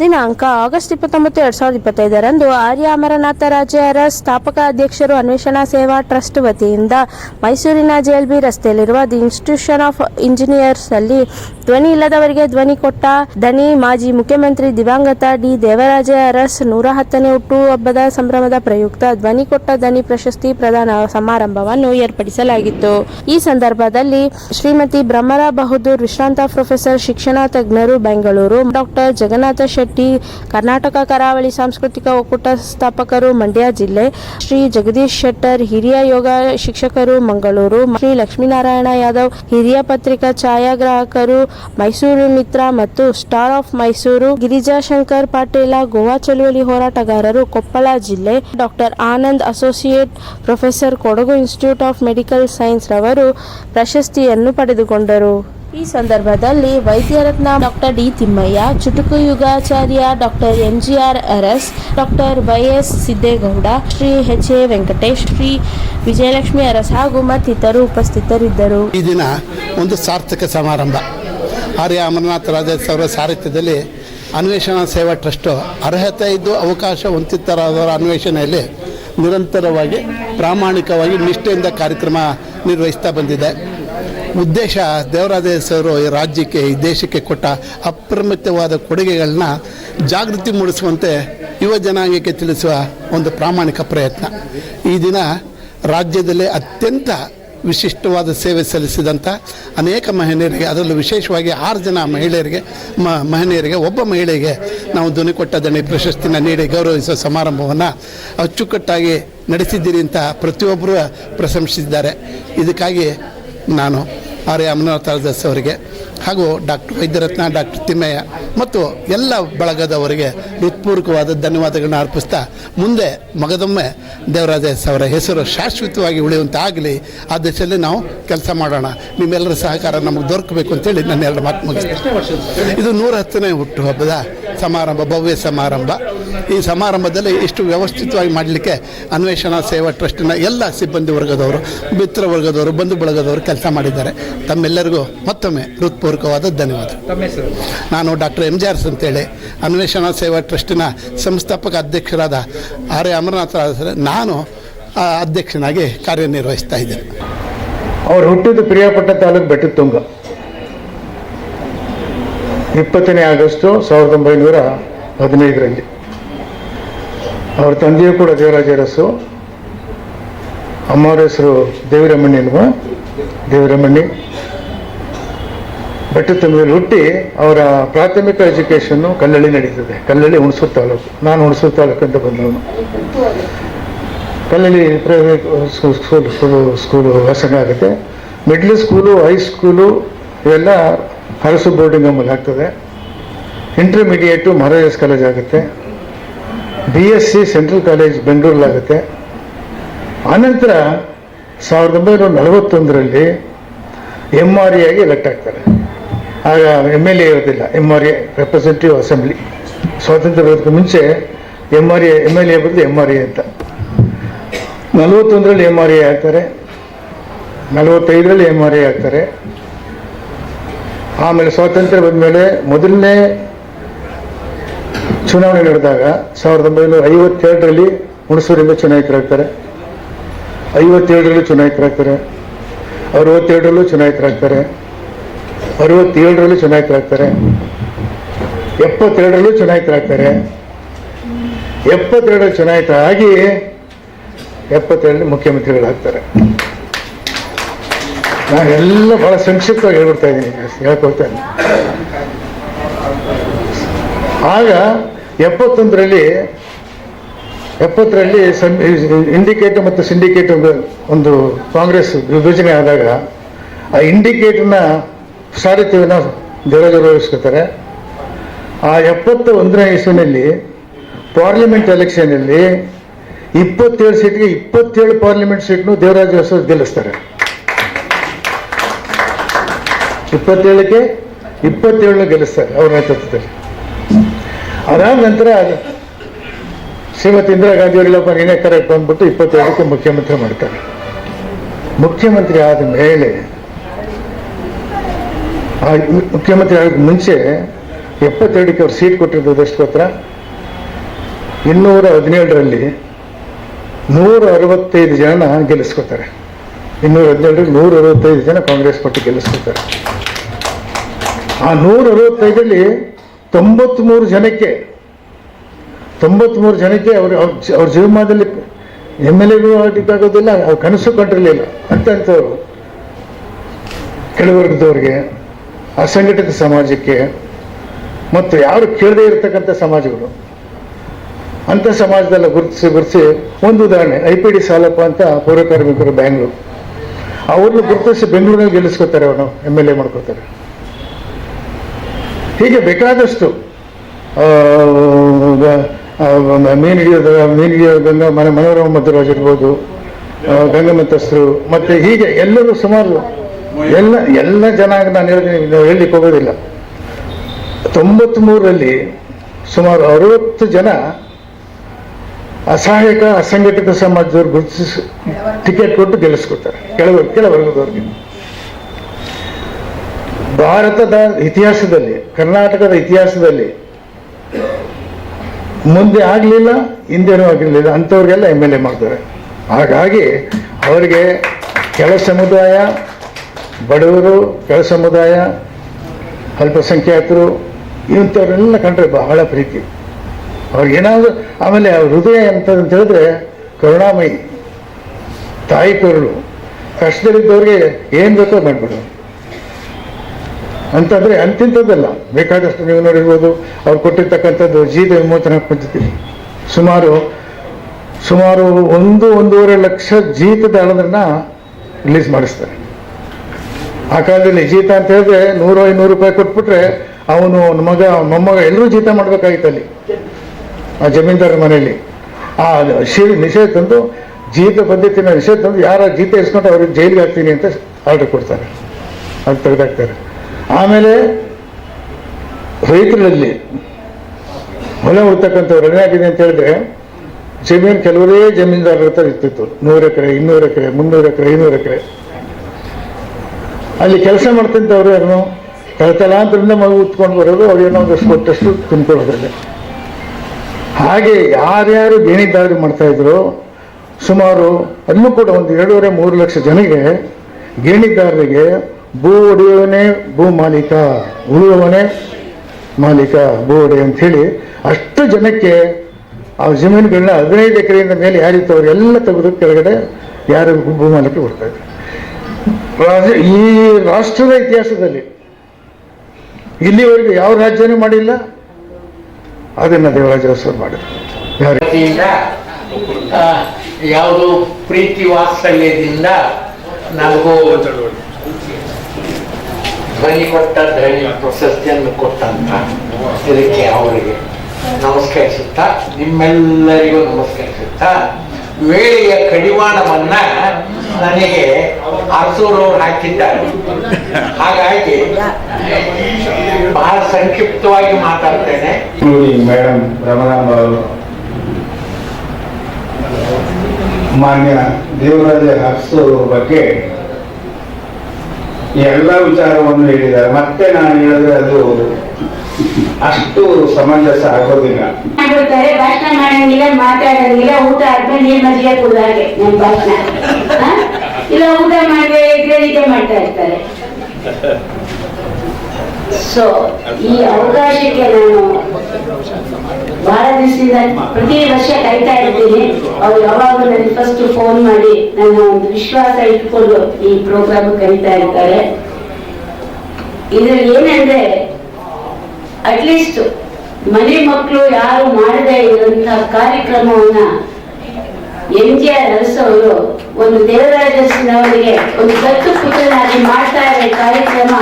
ದಿನಾಂಕ ಆಗಸ್ಟ್ ಇಪ್ಪತ್ತೊಂಬತ್ತು, ಎರಡ್ ಸಾವಿರದ ಇಪ್ಪತ್ತೈದರಂದು ಆರ್ಯ ಅಮರನಾಥ ರಾಜ್ಯರ ಸ್ಥಾಪಕ ಅಧ್ಯಕ್ಷರು ಅನ್ವೇಷಣಾ ಸೇವಾ ಟ್ರಸ್ಟ್ ವತಿಯಿಂದ ಮೈಸೂರಿನ ಜೆಎಲ್ಬಿ ರಸ್ತೆಯಲ್ಲಿರುವ ದಿ ಇನ್ಸ್ಟಿಟ್ಯೂಷನ್ ಆಫ್ ಇಂಜಿನಿಯರ್ಸ್ ಅಲ್ಲಿ ಧ್ವನಿ ಇಲ್ಲದವರಿಗೆ ಧ್ವನಿ ಕೊಟ್ಟ ಧನಿ ಮಾಜಿ ಮುಖ್ಯಮಂತ್ರಿ ದಿವಂಗತ ಡಿ ದೇವರಾಜ ಅರಸ್ ನೂರ ಹತ್ತನೇ ಹುಟ್ಟುಹಬ್ಬದ ಸಂಭ್ರಮದ ಪ್ರಯುಕ್ತ ಧ್ವನಿ ಕೊಟ್ಟ ಧನಿ ಪ್ರಶಸ್ತಿ ಪ್ರದಾನ ಸಮಾರಂಭವನ್ನು ಏರ್ಪಡಿಸಲಾಗಿತ್ತು. ಈ ಸಂದರ್ಭದಲ್ಲಿ ಶ್ರೀಮತಿ ಬ್ರಹ್ಮರ ಬಹದ್ದೂರ್ ವಿಶ್ರಾಂತ ಪ್ರೊಫೆಸರ್ ಶಿಕ್ಷಣ ತಜ್ಞರು ಬೆಂಗಳೂರು ಡಾಕ್ಟರ್ ಜಗನ್ನಾಥ ಕರ್ನಾಟಕ ಕರಾವಳಿ ಸಾಂಸ್ಕೃತಿಕ ಒಕ್ಕೂಟ ಸ್ಥಾಪಕರು ಮಂಡ್ಯ ಜಿಲ್ಲೆ, ಶ್ರೀ ಜಗದೀಶ್ ಶೆಟ್ಟರ್, ಹಿರಿಯ ಯೋಗ ಶಿಕ್ಷಕರು ಮಂಗಳೂರು, ಶ್ರೀ ಲಕ್ಷ್ಮೀನಾರಾಯಣ ಯಾದವ್, ಹಿರಿಯ ಪತ್ರಿಕಾ ಛಾಯಾಗ್ರಾಹಕರು ಮೈಸೂರು ಮಿತ್ರ ಮತ್ತು ಸ್ಟಾರ್ ಆಫ್ ಮೈಸೂರು ಗಿರಿಜಾಶಂಕರ್ ಪಾಟೀಲ, ಗೋವಾ ಚಳುವಳಿ ಹೋರಾಟಗಾರರು ಕೊಪ್ಪಳ ಜಿಲ್ಲೆ, doctor Anand associate, professor Kodagu institute of medical science ರವರು ಪ್ರಶಸ್ತಿಯನ್ನು ಪಡೆದುಕೊಂಡರು. ಈ ಸಂದರ್ಭದಲ್ಲಿ ವೈದ್ಯರತ್ನ ಡಾಕ್ಟರ್ ಡಿ ತಿಮ್ಮಯ್ಯ, ಚುಟುಕು ಯುಗಾಚಾರ್ಯ doctor M G R Aras, doctor Y S Siddegowda, Shri H A Venkatesh, Shri Vijayalakshmi Aras ಹಾಗೂ ಮತ್ತಿತರು ಉಪಸ್ಥಿತರಿದ್ದರು. ಈ ದಿನ ಒಂದು ಸಾರ್ಥಕ ಸಮಾರಂಭ. ಆರ್ಯ ಅಮರನಾಥ ರಾಜೇಶ್ ಅವರ ಸಾರಥ್ಯದಲ್ಲಿ ಅನ್ವೇಷಣಾ ಸೇವಾ ಟ್ರಸ್ಟು ಅರ್ಹತೆ ಇದ್ದು ಅವಕಾಶ ವಂಚಿತರಾದವರ ಅನ್ವೇಷಣೆಯಲ್ಲಿ ನಿರಂತರವಾಗಿ ಪ್ರಾಮಾಣಿಕವಾಗಿ ನಿಷ್ಠೆಯಿಂದ ಕಾರ್ಯಕ್ರಮ ನಿರ್ವಹಿಸ್ತಾ ಬಂದಿದೆ. ಉದ್ದೇಶ ದೇವರಾಜೇಶ್ ಈ ರಾಜ್ಯಕ್ಕೆ, ಈ ದೇಶಕ್ಕೆ ಕೊಟ್ಟ ಅಪ್ರಮಿತವಾದ ಕೊಡುಗೆಗಳನ್ನ ಜಾಗೃತಿ ಮೂಡಿಸುವಂತೆ ಯುವ ಜನಾಂಗಕ್ಕೆ ತಿಳಿಸುವ ಒಂದು ಪ್ರಾಮಾಣಿಕ ಪ್ರಯತ್ನ. ಈ ದಿನ ರಾಜ್ಯದಲ್ಲಿ ಅತ್ಯಂತ ವಿಶಿಷ್ಟವಾದ ಸೇವೆ ಸಲ್ಲಿಸಿದಂಥ ಅನೇಕ ಮಹಿಳೆಯರಿಗೆ, ಅದರಲ್ಲೂ ವಿಶೇಷವಾಗಿ ಆರು ಜನ ಮಹಿಳೆಯರಿಗೆ, ಮ, ಮಹಿಳೆಯರಿಗೆ, ಒಬ್ಬ ಮಹಿಳೆಗೆ ನಾವು ಧ್ವನಿ ಕೊಟ್ಟ ದಣಿ ಪ್ರಶಸ್ತಿನ ನೀಡಿ ಗೌರವಿಸುವ ಸಮಾರಂಭವನ್ನು ಅಚ್ಚುಕಟ್ಟಾಗಿ ನಡೆಸಿದ್ದೀರಿ ಅಂತ ಪ್ರತಿಯೊಬ್ಬರೂ ಪ್ರಶಂಸಿಸಿದ್ದಾರೆ. ಇದಕ್ಕಾಗಿ ನಾನು ಆರ್ಯ ಅಮರನಾಥ ದಾಸ್ ಅವರಿಗೆ ಹಾಗೂ ಡಾಕ್ಟರ್ ವೈದ್ಯರತ್ನ ಡಾಕ್ಟರ್ ತಿಮ್ಮಯ್ಯ ಮತ್ತು ಎಲ್ಲ ಬಳಗದವರಿಗೆ ಹೃತ್ಪೂರ್ವಕವಾದ ಧನ್ಯವಾದಗಳನ್ನು ಅರ್ಪಿಸ್ತಾ ಮುಂದೆ ಮಗದೊಮ್ಮೆ ದೇವರಾಜಸ್ ಅವರ ಹೆಸರು ಶಾಶ್ವತವಾಗಿ ಉಳಿಯುವಂತಾಗಲಿ ಆ ದಿಶೆಯಲ್ಲಿ ನಾವು ಕೆಲಸ ಮಾಡೋಣ. ನಿಮ್ಮೆಲ್ಲರ ಸಹಕಾರ ನಮಗೆ ದೊರಕಬೇಕು ಅಂತೇಳಿ ನನ್ನ ಎರಡು ಮಾತು ಮುಗಿಸ್ತೇನೆ. ಇದು ನೂರ ಹತ್ತನೇ ಹುಟ್ಟುಹಬ್ಬದ ಸಮಾರಂಭ ಭವ್ಯ ಸಮಾರಂಭ. ಈ ಸಮಾರಂಭದಲ್ಲಿ ಇಷ್ಟು ವ್ಯವಸ್ಥಿತವಾಗಿ ಮಾಡಲಿಕ್ಕೆ ಅನ್ವೇಷಣಾ ಸೇವಾ ಟ್ರಸ್ಟಿನ ಎಲ್ಲ ಸಿಬ್ಬಂದಿ ವರ್ಗದವರು ಮಿತ್ರ ವರ್ಗದವರು ಬಂಧು ಬಳಗದವರು ಕೆಲಸ ಮಾಡಿದ್ದಾರೆ. ತಮ್ಮೆಲ್ಲರಿಗೂ ಮತ್ತೊಮ್ಮೆ ಹೃತ್ಪೂರ್ವಕವಾದ ಧನ್ಯವಾದ ನಾನು ಡಾಕ್ಟರ್ ಎಂ ಜಿ ಆರ್ಸ್ ಅಂತೇಳಿ ಅನ್ವೇಷಣಾ ಸೇವಾ ಟ್ರಸ್ಟಿನ ಸಂಸ್ಥಾಪಕ ಅಧ್ಯಕ್ಷರಾದ ಆರ್ ಎ ಅಮರನಾಥ ನಾನು ಆ, ಅಧ್ಯಕ್ಷನಾಗಿ ಕಾರ್ಯನಿರ್ವಹಿಸ್ತಾ ಇದ್ದೇನೆ. ಅವ್ರು ಹುಟ್ಟಿದ್ದು ಪ್ರಿಯಪಟ್ಟ ತಾಲೂಕು ಬೆಟ್ಟದ ತುಂಗ. ಇಪ್ಪತ್ತನೇ ಆಗಸ್ಟು ಸಾವಿರದ ಒಂಬೈನೂರ ಹದಿನೈದರಲ್ಲಿ. ಅವ್ರ ತಂದೆಯೂ ಕೂಡ ದೇವರಾಜ ಅರಸು. ಅಮ್ಮವ್ರ ಹೆಸರು ದೇವಿರಮಣ್ಣಿ ಎನ್ನುವ ದೇವಿರಮಣ್ಣಿ ಬೆಟ್ಟದ ಮೇಲೆ ಹುಟ್ಟಿ ಅವರ ಪ್ರಾಥಮಿಕ ಎಜುಕೇಷನ್ನು ಕಲ್ಲಳ್ಳಿ ನಡೀತದೆ. ಕಲ್ಲಳ್ಳಿ ಹುಣಸೂರು ತಾಲೂಕು. ನಾನು ಹುಣಸೂರು ತಾಲೂಕು ಅಂತ ಬಂದವನು. Kallahalli private school school school ಆಗುತ್ತೆ. ಮಿಡ್ಲ್ ಸ್ಕೂಲು ಹೈಸ್ಕೂಲು ಇವೆಲ್ಲ ಹರಸು ಬೋರ್ಡಿಂಗ್ ಅಮಲ್ ಆಗ್ತದೆ. ಇಂಟರ್ಮೀಡಿಯೇಟು ಮಹಾರಾಜಸ್ ಕಾಲೇಜ್ ಆಗುತ್ತೆ. B S C central college ಬೆಂಗಳೂರಲ್ಲಾಗುತ್ತೆ ಆನಂತರ ಸಾವಿರದ ಒಂಬೈನೂರ ನಲವತ್ತೊಂದರಲ್ಲಿ ಎಂ ಆರ್ ಎ ಆಗಿ ಎಲೆಕ್ಟ್ ಆಗ್ತಾರೆ. ಆಗ ಎಂ ಎಲ್ ಎ ಇರೋದಿಲ್ಲ. M R A representative assembly ಸ್ವಾತಂತ್ರ್ಯ ಬರೋದಕ್ಕೆ ಮುಂಚೆ M R A M L A ಬದಲು ಎಂ ಆರ್ ಎ ಅಂತ. ನಲವತ್ತೊಂದರಲ್ಲಿ ಎಂ ಆರ್ ಎ ಆಗ್ತಾರೆ. ನಲವತ್ತೈದರಲ್ಲಿ ಎಂ ಆರ್ ಎ ಆಗ್ತಾರೆ. ಆಮೇಲೆ ಸ್ವಾತಂತ್ರ್ಯ ಬಂದಮೇಲೆ ಮೊದಲನೇ ಚುನಾವಣೆ ನಡೆದಾಗ ಸಾವಿರದ ಒಂಬೈನೂರ ಐವತ್ತೆರಡರಲ್ಲಿ ಹುಣಸೂರಿಂದ ಚುನಾಯಿತರಾಗ್ತಾರೆ. ಐವತ್ತೇಳರಲ್ಲಿ ಚುನಾಯಿತರಾಗ್ತಾರೆ. ಅರವತ್ತೆರಡರಲ್ಲೂ ಚುನಾಯಿತರಾಗ್ತಾರೆ. ಅರವತ್ತೇಳರಲ್ಲಿ ಚುನಾಯಿತರಾಗ್ತಾರೆ. ಎಪ್ಪತ್ತೆರಡರಲ್ಲೂ ಚುನಾಯಿತರಾಗ್ತಾರೆ. ಎಪ್ಪತ್ತೆರಡರಲ್ಲಿ ಚುನಾಯಿತರಾಗಿ ಎಪ್ಪತ್ತೆರಡರಲ್ಲಿ ಮುಖ್ಯಮಂತ್ರಿಗಳಾಗ್ತಾರೆ. ನಾನು ಎಲ್ಲ ಬಹಳ ಸಂಕ್ಷಿಪ್ತವಾಗಿ ಹೇಳ್ಬಿಡ್ತಾ ಇದ್ದೀನಿ ಹೇಳ್ಕೊಳ್ತೇನೆ ಆಗ ಎಪ್ಪತ್ತೊಂದರಲ್ಲಿ, ಎಪ್ಪತ್ತರಲ್ಲಿ ಸನ್ ಇಂಡಿಕೇಟ್ ಮತ್ತು ಸಿಂಡಿಕೇಟ್ ಒಂದು ಒಂದು ಕಾಂಗ್ರೆಸ್ ವಿಭಜನೆ ಆದಾಗ, ಆ ಇಂಡಿಕೇಟ್ನ ಸಾರಥ್ಯವನ್ನು ಜೊರಜೊರಗಿಸ್ಕೊತಾರೆ ಆ ಎಪ್ಪತ್ತ ಒಂದನೇ ಇಸ್ವಿನಲ್ಲಿ ಪಾರ್ಲಿಮೆಂಟ್ ಎಲೆಕ್ಷನಲ್ಲಿ ಇಪ್ಪತ್ತೇಳು ಸೀಟ್ಗೆ ಇಪ್ಪತ್ತೇಳು ಪಾರ್ಲಿಮೆಂಟ್ ಸೀಟ್ನು ದೇವರಾಜ ಗೆಲ್ಲಿಸ್ತಾರೆ. ಇಪ್ಪತ್ತೇಳಕ್ಕೆ ಇಪ್ಪತ್ತೇಳನ್ನ ಗೆಲ್ಲಿಸ್ತಾರೆ ಅವ್ರ ನೇತೃತ್ವದಲ್ಲಿ. ಅದಾದ ನಂತರ ಶ್ರೀಮತಿ ಇಂದಿರಾ ಗಾಂಧಿ ಯಡಿಯೂರಪ್ಪ ನೀನೇ ಕರೆಕ್ಟ್ ಬಂದ್ಬಿಟ್ಟು ಇಪ್ಪತ್ತೇಳಕ್ಕೆ ಮುಖ್ಯಮಂತ್ರಿ ಮಾಡ್ತಾರೆ. ಮುಖ್ಯಮಂತ್ರಿ ಆದ ಮೇಲೆ ಮುಖ್ಯಮಂತ್ರಿ ಆಗೋಕ್ಕೆ ಮುಂಚೆ ಎಪ್ಪತ್ತೆರಡಕ್ಕೆ ಅವ್ರು ಸೀಟ್ ಕೊಟ್ಟಿರೋದು ಎಷ್ಟು ಇನ್ನೂರ ಹದಿನೇಳರಲ್ಲಿ ನೂರ ಅರವತ್ತೈದು ಜನ ಗೆಲ್ಲಿಸ್ಕೋತಾರೆ ಇನ್ನೂರ ಹದಿನೇಳರಲ್ಲಿ ನೂರ ಅರವತ್ತೈದು ಜನ ಕಾಂಗ್ರೆಸ್ ಪಟ್ಟು ಗೆಲ್ಲಿಸ್ಕೊತಾರೆ ಆ ನೂರ ಅರವತ್ತೈದರಲ್ಲಿ ತೊಂಬತ್ಮೂರು ಜನಕ್ಕೆ ತೊಂಬತ್ಮೂರು ಜನಕ್ಕೆ ಅವರು ಅವ್ರ ಜೀವಮಾನದಲ್ಲಿ ಎಂ ಎಲ್ ಎಗಳು ಆಗೋದಿಲ್ಲ ಅವ್ರು ಕನಸು ಕಂಡಿರಲಿಲ್ಲ. ಅಂತಂಥವ್ರು ಕೆಳವರ್ಗದವ್ರಿಗೆ ಅಸಂಘಟಿತ ಸಮಾಜಕ್ಕೆ ಮತ್ತು ಯಾರು ಕೇಳದೇ ಇರತಕ್ಕಂಥ ಸಮಾಜಗಳು, ಅಂಥ ಸಮಾಜದಲ್ಲ ಗುರುತಿಸಿ ಗುರುತಿಸಿ, ಒಂದು ಉದಾಹರಣೆ, ಐ ಪಿ ಡಿ ಸಾಲಪ್ಪ ಅಂತ ಪೌರ ಕಾರ್ಮಿಕರು ಬ್ಯಾಂಗ್ಳೂರು. ಅವ್ರನ್ನ ಗುರುತಿಸಿ ಬೆಂಗಳೂರಿನಲ್ಲಿ ಗೆಲ್ಲಿಸ್ಕೊತಾರೆ ಅವನು ಎಂ ಎಲ್ ಎ ಮಾಡ್ಕೋತಾರೆ. ಹೀಗೆ ಬೇಕಾದಷ್ಟು ಮೀನು ಹಿಡಿಯೋದ ಮೀನು ಹಿಡಿಯೋ ಗಂಗಾ ಮನೆ ಮನೋರಮ ಮಧ್ವರಾಜ್ ಇರ್ಬೋದು ಆ, ಮತ್ತು ಹೀಗೆ ಎಲ್ಲರೂ ಸುಮಾರು ಎಲ್ಲ ಎಲ್ಲ ಜನ ನಾನು ಹೇಳ್ತೀನಿ ಹೇಳಲಿಕ್ಕೆ ಹೋಗೋದಿಲ್ಲ. ತೊಂಬತ್ಮೂರರಲ್ಲಿ ಸುಮಾರು ಅರವತ್ತು ಜನ ಅಸಹಾಯಕ ಅಸಂಘಟಿತ ಸಮಾಜದವ್ರು ಗುರುತಿಸಿ ಟಿಕೆಟ್ ಕೊಟ್ಟು ಗೆಲ್ಲಿಸ್ಕೊತಾರೆ ಕೆಳವರ್ಗ ಕೆಳವರ್ಗದವ್ರಿಗೆ ಭಾರತದ ಇತಿಹಾಸದಲ್ಲಿ, ಕರ್ನಾಟಕದ ಇತಿಹಾಸದಲ್ಲಿ ಮುಂದೆ ಆಗಲಿಲ್ಲ, ಹಿಂದೇನೂ ಆಗಿರಲಿಲ್ಲ ಅಂಥವ್ರಿಗೆಲ್ಲ ಎಂ ಎಲ್ ಎ ಮಾಡ್ತಾರೆ. ಹಾಗಾಗಿ ಅವರಿಗೆ ಕೆಳ ಸಮುದಾಯ, ಬಡವರು, ಕೆಳ ಸಮುದಾಯ, ಅಲ್ಪಸಂಖ್ಯಾತರು ಇಂಥವ್ರನ್ನೆಲ್ಲ ಕಂಡ್ರೆ ಬಹಳ ಪ್ರೀತಿ. ಅವ್ರಿಗೇನಾದ್ರು ಆಮೇಲೆ ಅವ್ರ ಹೃದಯ ಎಂಥದ್ದು ಅಂತ ಹೇಳಿದ್ರೆ ಕರುಣಾಮಯಿ ತಾಯಿ ಕರುಳು. ಕಷ್ಟದಲ್ಲಿದ್ದವ್ರಿಗೆ ಏನು ಬೇಕೋ ಮಾಡ್ಬಿಡು ಅಂತಂದ್ರೆ ಅಂತಿಂಥದ್ದಲ್ಲ. ಬೇಕಾದಷ್ಟು ನೀವು ನೋಡಿರ್ಬೋದು, ಅವ್ರು ಕೊಟ್ಟಿರ್ತಕ್ಕಂಥದ್ದು ಜೀವ ವಿಮೋಚನಾ ಪದ್ಧತಿ. ಸುಮಾರು ಸುಮಾರು ಒಂದು, ಒಂದೂವರೆ ಲಕ್ಷ ಜೀತದ ಹಣದನ್ನ ರಿಲೀಸ್ ಮಾಡಿಸ್ತಾರೆ. ಆ ಕಾಲದಲ್ಲಿ ಜೀತ ಅಂತ ಹೇಳಿದ್ರೆ ನೂರು, ಐನೂರು ರೂಪಾಯಿ ಕೊಟ್ಬಿಟ್ರೆ ಅವನು ಮಗ ಮೊಮ್ಮಗ ಎಲ್ಲರೂ ಜೀತ ಮಾಡ್ಬೇಕಾಗಿತ್ತು ಅಲ್ಲಿ. ಆ ಜಮೀನ್ದಾರ ಮನೆಯಲ್ಲಿ. ಆ ಶಿ ನಿಷೇಧ ತಂದು ಜೀತ ಪದ್ಧತಿನ ನಿಷೇಧ ತಂದು ಯಾರ ಜೀತ ಇಸ್ಕೊಂಡು ಅವ್ರಿಗೆ ಜೈಲಿಗೆ ಹಾಕ್ತೀನಿ ಅಂತ ಆರ್ಡರ್ ಕೊಡ್ತಾರೆ. ಅದು ತೆಗೆದಾಕ್ತಾರೆ. ಆಮೇಲೆ ರೈತರಲ್ಲಿ ಹೊಲ ಉಡ್ತಕ್ಕಂಥವ್ರು ಏನಾಗಿದೆ ಅಂತ ಹೇಳಿದ್ರೆ, ಜಮೀನು ಕೆಲವರೇ ಜಮೀನ್ದಾರರ ಹತ್ರ ಇರ್ತಿತ್ತು. ನೂರು ಎಕರೆ, ಇನ್ನೂರು ಎಕರೆ, ಮುನ್ನೂರು ಎಕರೆ, ಐನೂರು ಎಕರೆ. ಅಲ್ಲಿ ಕೆಲಸ ಮಾಡ್ತಿದ್ದವ್ರು ಯಾರು ತಲತಲಾಂತರದಿಂದ ಮಗು ಉತ್ಕೊಂಡು ಬರೋದು, ಅವ್ರು ಏನೋ ಒಂದಷ್ಟು ಕೊಟ್ಟಷ್ಟು ತುಂಬಿಕೊಳ್ಳೋದ್ರಲ್ಲಿ. ಹಾಗೆ ಯಾರ್ಯಾರು ಮಾಡ್ತಾ ಇದ್ರು, ಸುಮಾರು ಅಲ್ಲೂ ಕೂಡ ಒಂದು ಎರಡೂವರೆ ಮೂರು ಲಕ್ಷ ಜನಗೆ ಗೇಣಿದಾರರಿಗೆ ಭೂ ಒಡೆಯವನೇ ಭೂ ಮಾಲೀಕ ಉಳುವವನೇ ಮಾಲೀಕ ಭೂ ಒಡೆಯ ಅಂಥೇಳಿ ಅಷ್ಟು ಜನಕ್ಕೆ ಆ ಜಮೀನುಗಳನ್ನ ಹದಿನೈದು ಎಕರೆಯಿಂದ ಮೇಲೆ ಯಾರಿತ್ತು ಅವರೆಲ್ಲ ತೆಗೆದು ಕೆಳಗಡೆ ಯಾರು ಭೂ ಮಾಲೀಕ ಕೊಡ್ತಾ ಇದ್ರು ರಾಜ್ಯ- ಈ ರಾಷ್ಟ್ರದ ಇತಿಹಾಸದಲ್ಲಿ ಇಲ್ಲಿವರೆಗೂ ಯಾವ ರಾಜ್ಯನೂ ಮಾಡಿಲ್ಲ. ಅದನ್ನ ದೇವರಾಜ ಅರಸರು ಮಾಡಿದ್ರು ಯಾವುದು ಪ್ರೀತಿ ವಾತ್ಸಲ್ಯದಿಂದ ನನಗೂ ಧ್ವನಿ ಕೊಟ್ಟ ಧ್ವನಿ, ಪ್ರಶಸ್ತಿಯನ್ನು ಕೊಟ್ಟಂತ ಇದಕ್ಕೆ ಅವರಿಗೆ ನಮಸ್ಕರಿಸುತ್ತಾ, ನಿಮ್ಮೆಲ್ಲರಿಗೂ ನಮಸ್ಕರಿಸುತ್ತಾ, ವೇಳೆಯ ಕಡಿವಾಣವನ್ನ ನನಗೆ ಅರಸೂರು ಹಾಕಿದ್ದಾರೆ. ಹಾಗಾಗಿ ಬಹಳ ಸಂಕ್ಷಿಪ್ತವಾಗಿ ಮಾತಾಡ್ತೇನೆ. ಮೇಡಮ್ ರಮಣಾಂಬ ಅವರು. ಮಾನ್ಯ ದೇವರಾಜ ಅರಸೂರು ಬಗ್ಗೆ ಎಲ್ಲ ವಿಚಾರವನ್ನು ಹೇಳಿದ್ದಾರೆ. ಮತ್ತೆ ನಾನು ಹೇಳಿದ್ರೆ ಅದು ಅಷ್ಟು ಸಮಂಜಸ ಆಗೋದಿಲ್ಲ. ಮಾಡ್ಬಿಡ್ತಾರೆ ಭಾಷಣ ಮಾಡಂಗಿಲ್ಲ, ಮಾತಾಡಂಗಿಲ್ಲ, ಊಟ ಆದ್ಮೇಲೆ ನೀರ್ ಮಜ್ಜಿಗೆ ನಮ್ ಭಾಷಣ. ಇಲ್ಲ ಊಟ ಇದ್ರೆ ನಿದ್ದೆ ಮಾಡ್ತಾ ಇರ್ತಾರೆ. ಸೊ ಈ ಅವಕಾಶಕ್ಕೆ ನಾನು ಬಹಳ ದಿವಸದಿಂದ ಪ್ರತಿ ವರ್ಷ ಕಾಯ್ತಾ ಇರ್ತೀನಿ. ಅವ್ರು ಯಾವಾಗಲೂ ನನಗೆ ಫಸ್ಟ್ ಫೋನ್ ಮಾಡಿ ನನ್ನ ಒಂದು ವಿಶ್ವಾಸ ಇಟ್ಕೊಂಡು ಈ ಪ್ರೋಗ್ರಾಮ್ ಕರಿತಾ ಇರ್ತಾರೆ. ಇದ್ರಲ್ಲಿ ಏನಂದ್ರೆ ಅಟ್ಲೀಸ್ಟ್ ಮನೆ ಮಕ್ಕಳು ಯಾರು ಮಾಡದೇ ಇರುವಂತಹ ಕಾರ್ಯಕ್ರಮವನ್ನ ಎನ್ ಜಿ ಆರ್ ಅರಸವರು ಒಂದು ದೇವರಾಜನವರಿಗೆ ಒಂದು ದತ್ತು ಪುತ್ರನಾಗಿ ಮಾಡ್ತಾ ಇರೋ ಕಾರ್ಯಕ್ರಮ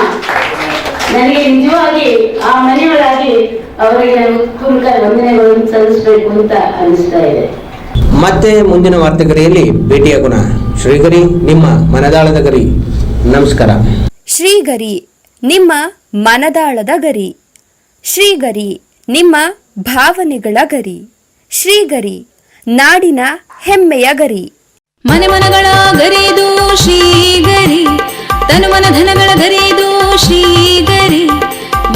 ನನಗೆ ನಿಜವಾಗಿ ಆ ಮನೆಯೊಳಗೆ ಅವರಿಗೆ ಕುರುಕ ವಂದನೆಗಳನ್ನು ಸಲ್ಲಿಸಬೇಕು ಅಂತ ಅನಿಸ್ತಾ ಇದೆ. ಮತ್ತೆ ಮುಂದಿನ ವಾರ್ತೆಗರಿಯಲ್ಲಿ ಭೇಟಿಯಾಗೋಣ ಶ್ರೀಗರಿ ನಿಮ್ಮ ಮನದಾಳದ ಗರಿ. ನಮಸ್ಕಾರ. ಶ್ರೀಗರಿ ನಿಮ್ಮ ಮನದಾಳದ ಗರಿ. ಶ್ರೀಗರಿ ನಿಮ್ಮ ಭಾವನೆಗಳ ಗರಿ. ಶ್ರೀಗರಿ ನಾಡಿನ ಹೆಮ್ಮೆಯ ಗರಿ. ಮನೆ ಮನಗಳ ಗರಿದು